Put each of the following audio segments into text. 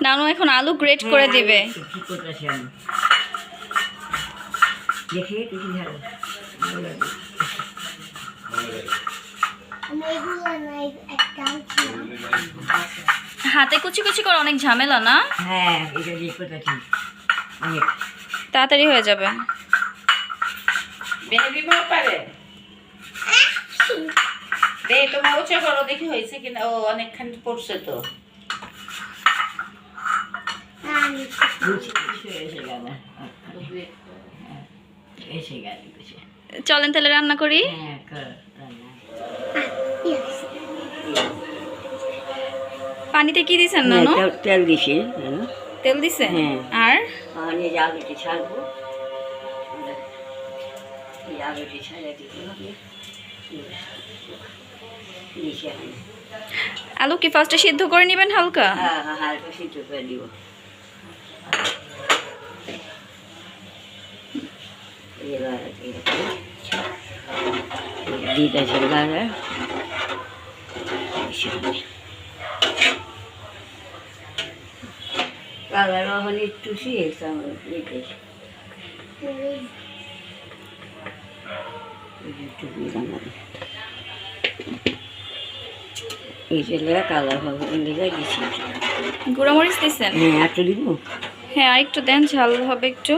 নানু এখন আলু গ্রেট করে হ্যাঁ, দিবে। হাতে কুচি কুচি করে অনেক ঝামেলা না? হ্যাঁ তাড়াতাড়ি হয়ে যাবে। দেখি হয়েছে কিনা। ও অনেকখানি পড়ছে তো আমি বুঝছি কিছু এসে গেল হ্যাঁ, এসে গেল কিছু চলেন তাহলে রান্না করি. পানিতে কি দিছেন হ্যাঁ, নানু? তেল- দিছি তেল দিছেন? হ্যাঁ। আর? আমি আলুটি ছাড়বো। আলুটি ছাড়া দিতে হবে। আলু কি ফার্স্টে সিদ্ধ করে নেবেন হালকা? হ্যাঁ হ্যাঁ হালকা সিদ্ধ করে দিব এবার এবারে কালার এখন একটু দিতেছি একটু এই যে কালার হবে লেগে দিচ্ছি গুঁড়ামরিচ দিছেন? হ্যাঁ একটু দিব। হ্যাঁ আর একটু দেন ঝাল হবে একটু।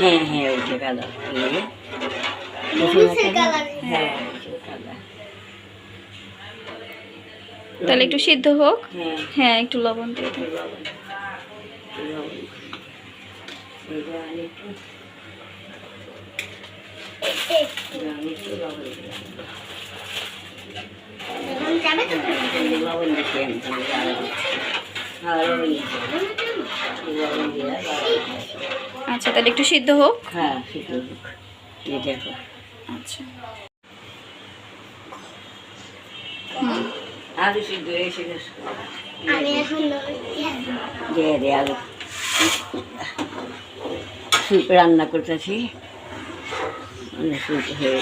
হ্যাঁ হ্যাঁ ওই যে হ্যাঁ ওই যে কালার তাহলে একটু সিদ্ধ হোক। হ্যাঁ। হ্যাঁ একটু লবণ দিয়ে আচ্ছা তাহলে একটু সিদ্ধ হোক। হ্যাঁ আচ্ছা। আলু সিদ্ধ এসে দে আলু। রান্না করতেছি। হয়ে।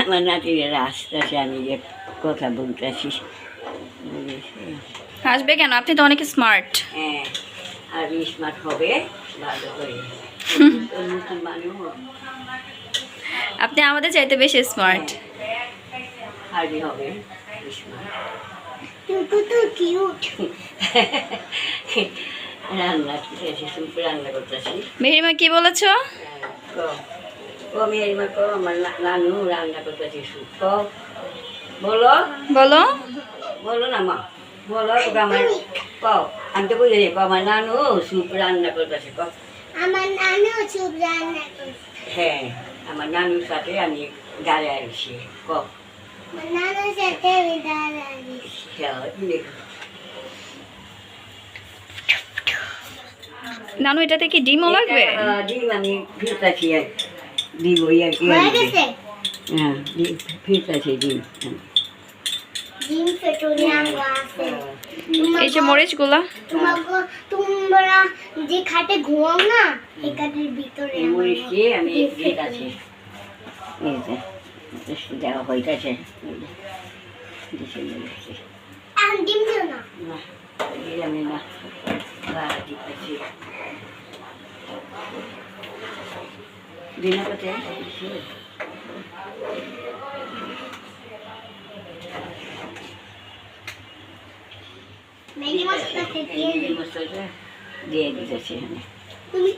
আমার নাতিরা আসতেছে আমি যে কথা বলতেছি হাসবে কেন? আপনি তো অনেক স্মার্ট হ্যাঁ আর স্মার্ট হবে আপনি আমাদের চাইতে বেশি স্মার্ট হার্ডি হবে স্মার্ট কিউট মেহরিমা কি বলেছ? আমার না- নানু রান্না করতেছি স্যুপ কো। বলো? বলো। বলো না মা। বলো ওকে আমার কও আমি তো বুঝে কো আমার নানু স্যুপ রান্না করতেছে কো আমার নানু চুপ রান্না করছে। হ্যাঁ আমার নানুর সাথে আমি গাড়ি আসছি কো নানুর সাথে আমি দাঁড়াই নানু এটাতে কি ডিমও লাগবে? ডিম আমি ফিরতাছি দিব আর কি হয়ে গেছে? হ্যাঁ ডিম ফিরতাছি আছে। এই যে মরিচগুলা। তোমাকে তোমরা যে খাটে ঘুমাও না এই খাটের ভিতরে এই আমার আমি ডিম এই যে একটু দেওয়া হইতাছে ডিম দিও না। আমি না দিতেছি দিই মশলাটা দিয়ে দিতেছি আমি তুমি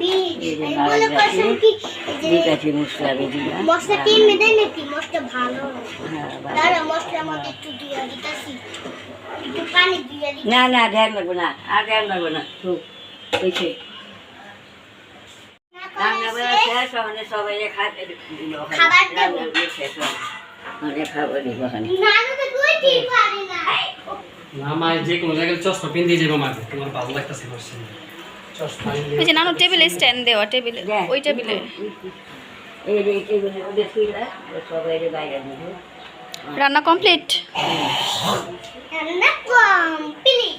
এই বিট বিট এই যে আমি বলে নাড়াচাড়ি করছেন কি এই যে দিতেছি মশলা দিলাম মশলা কি মেদে নাকি মশলা ভালো হ্যাঁ দাঁড়া মশলার মধ্যে একটু দিয়ে দিতেছি একটু পানি দিয়ে দিই না না ধ্যান লাগবো না আর ধ্যান লাগবো না খুব হয়েছে রান্না বেলা শেষ সবাই খাতে খাবার দেবো। শেষ হবে মানে খাবার দিব ওখানে তো কইতেই পারে না না মা যে কোনো জায়গায় চশমা পিন দিয়ে যাব মাকে তোমার ভালো লাগতেছে ওই যে নানু টেবিলে স্ট্যান্ড দেওয়া টেবিলে ওই টেবিলে। রান্না কমপ্লিট রান্না কমপ্লিট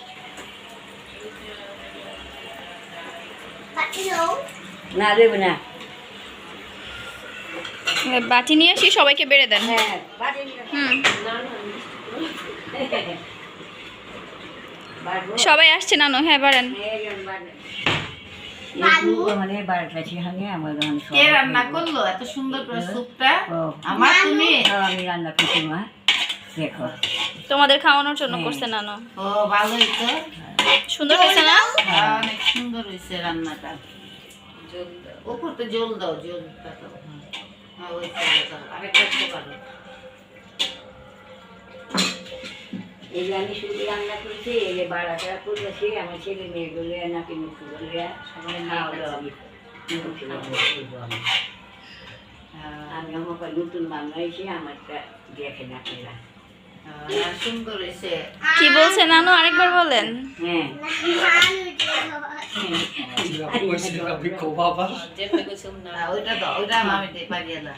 বাটি নিয়ে আসি সবাইকে বেড়ে দেন। সবাই আসছে নানো হ্যাঁ বাড়েন। মানে বারোটা সেখানে আমার কে রান্না করল? এত সুন্দর করে স্যুপটা? ও, আমার তুমি? আমি রান্না করছি মা। দেখো। তোমাদের খাওয়ানোর জন্য হ্যাঁ। করছে নানু। ও ভালোই তো। সুন্দর হয়েছে না? হ্যাঁ, অনেক সুন্দর হয়েছে রান্নাটা। উপরতে জল দাও দাও। হ্যাঁ জলটা দাও। আরেকটা পারো। এই যে আমি শুধু রান্না করছি এই যে বারাটা করেছি আমার ছেলে মেয়েগুলো নাকি মুখগুলো সবাই খাওয়া দাওয়া আমি করব আমি। আমি আমাকে নতুন বাংলাদেশে আমারটা দেখে না এরা হ্যাঁ, আর সুন্দর হয়েছে। কি বলছে নানু? আরেকবার বলেন। হ্যাঁ। ওইটা ওইটা আমি পারিয়ে হ্যাঁ।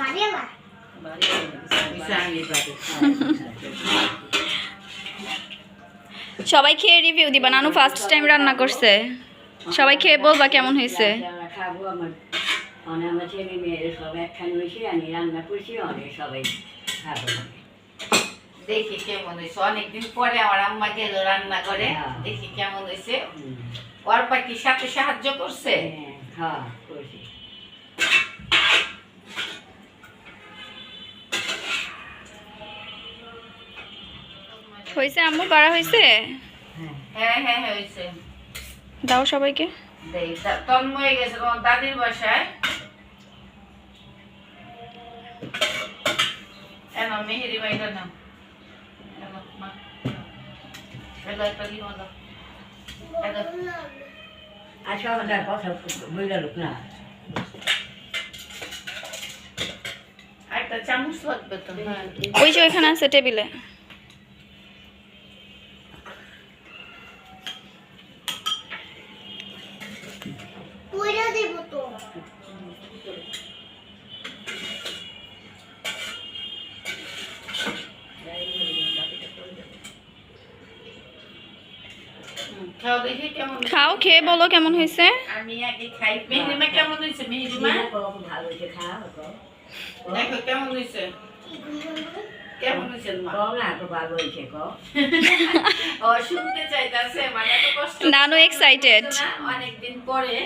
আমি পারি সবাই খেয়ে রিভিউ দিবা। নানু ফার্স্ট টাইম রান্না করছে। সবাই খেয়ে বলবা কেমন হয়েছে? দেখি কেমন হয়েছে। অনেকদিন পরে আমার আম্মা গেল রান্না করে। হ্যাঁ। দেখি কেমন হয়েছে। ওর পাখি সাথে সাহায্য করছে? হ্যাঁ, হ্যাঁ করছি। হয়েছে আম্মু? পারা হয়েছে? হ্যাঁ হ্যাঁ হয়েছে। দাও সবাইকে। তন্ময় গেছে তোমার দাদির বাসায়। এনো মেহেরি বাইটা নাও। আচ্ছা আমাদের কথা লোক না। হ্যাঁ ওই যে ওইখানে আছে টেবিলে। খাও দেখি কেমন। খাও খেয়ে বলো কেমন হয়েছে। আমি আগে খাই মেহেরিমা কেমন হয়েছে? মেহেরিমা? ভালো হয়েছে খাওয়া দেখো কেমন হয়েছে? কেমন হয়েছে না তো ভালো হয়েছে ও শুনতে চাইতাছে মানে কষ্ট নানু excited. অনেকদিন পরে।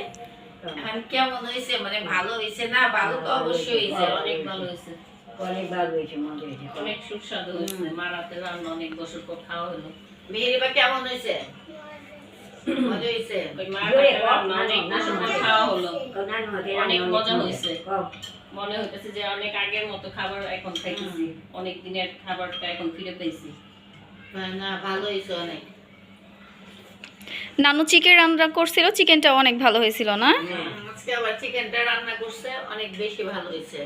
কেমন হয়েছে? মানে ভালো হয়েছে না? ভালো তো অবশ্যই হয়েছে অনেক ভালো হয়েছে। অনেক ভালো হয়েছে মজা হয়েছে। অনেক সুস্বাদু হয়েছে মারাতে রান্না অনেক বছর পর খাওয়া হলো। মেহেরিমা কেমন হয়েছে? মনে হইতেছে যে অনেক আগের মতো খাবার এখন খাইতেছি অনেক দিনের খাবারটা এখন ফিরে পেয়েছি হ্যাঁ, না ভালো হয়েছে অনেক নানু চিকেন রান্না করছিল চিকেনটা অনেক ভালো হয়েছিল না? আজকে আবার চিকেনটা রান্না করছে। অনেক বেশি ভালো হয়েছে।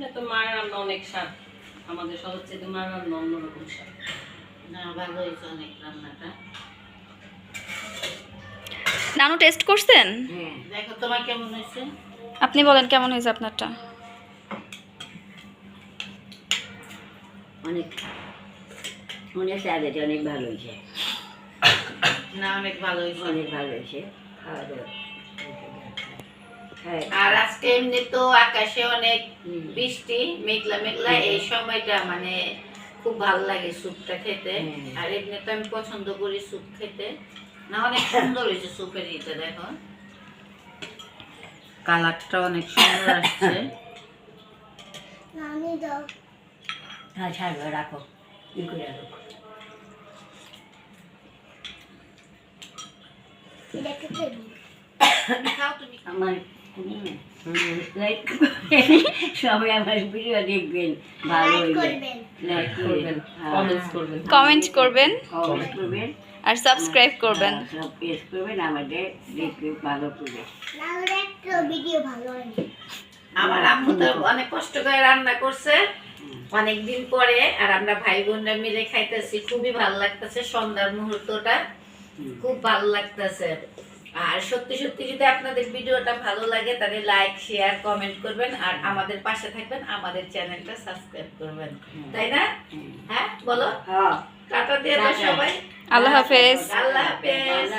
না তো মার রান্না অনেক স্বাদ আমাদের সবার চেয়ে মার রান্না অন্যরকম স্বাদ না ভালো হয়েছে অনেক রান্নাটা। নানু টেস্ট করছেন? হ্যাঁ দেখো তোমার কেমন হয়েছে? আপনি বলেন কেমন হয়েছে আপনারটা? অনেক অনেক স্বাদ হয়েছে অনেক ভালো হয়েছে। না অনেক ভালো হয়েছে। অনেক ভালো হয়েছে। খাওয়া দাওয়া হ্যাঁ। আর আজকে এমনি তো আকাশে অনেক বৃষ্টি মেঘলা মেঘলা এই সময়টা মানে খুব ভালো লাগে স্যুপটা খেতে। আর এমনি তো আমি পছন্দ করি স্যুপ খেতে। না অনেক সুন্দর হয়েছে দেখো। কালারটা অনেক সুন্দর আসছে। আমি দাও। হ্যাঁ ছাড়বে রাখো। ই করে রাখো। দেখে খাও তুমি। আমার হুম, হুম, সবাই আমার ভিডিও দেখবেন ভালো লাইক করবেন। কমেন্টস করবেন কমেন্ট করবেন কমেন্ট করবেন আর সাবস্ক্রাইব করবেন আমাদের ভালো ভিডিও ভালো হয়নি আমার আম্মু তো অনেক কষ্ট করে রান্না করছে। অনেক দিন পরে আর আমরা ভাই বোনরা মিলে খাইতেছি খুবই ভালো লাগতেছে সন্ধ্যার মুহূর্তটা। খুব ভালো লাগতেছে। আর সত্যি সত্যি যদি আপনাদের ভিডিওটা ভালো লাগে তাহলে লাইক শেয়ার কমেন্ট করবেন আর আমাদের পাশে থাকবেন আমাদের চ্যানেলটা সাবস্ক্রাইব করবেন। তাই না? হ্যাঁ বলো। হ্যাঁ। টাটা দিয়ে দাও সবাই। আল্লাহ হাফেজ। আল্লাহ হাফেজ।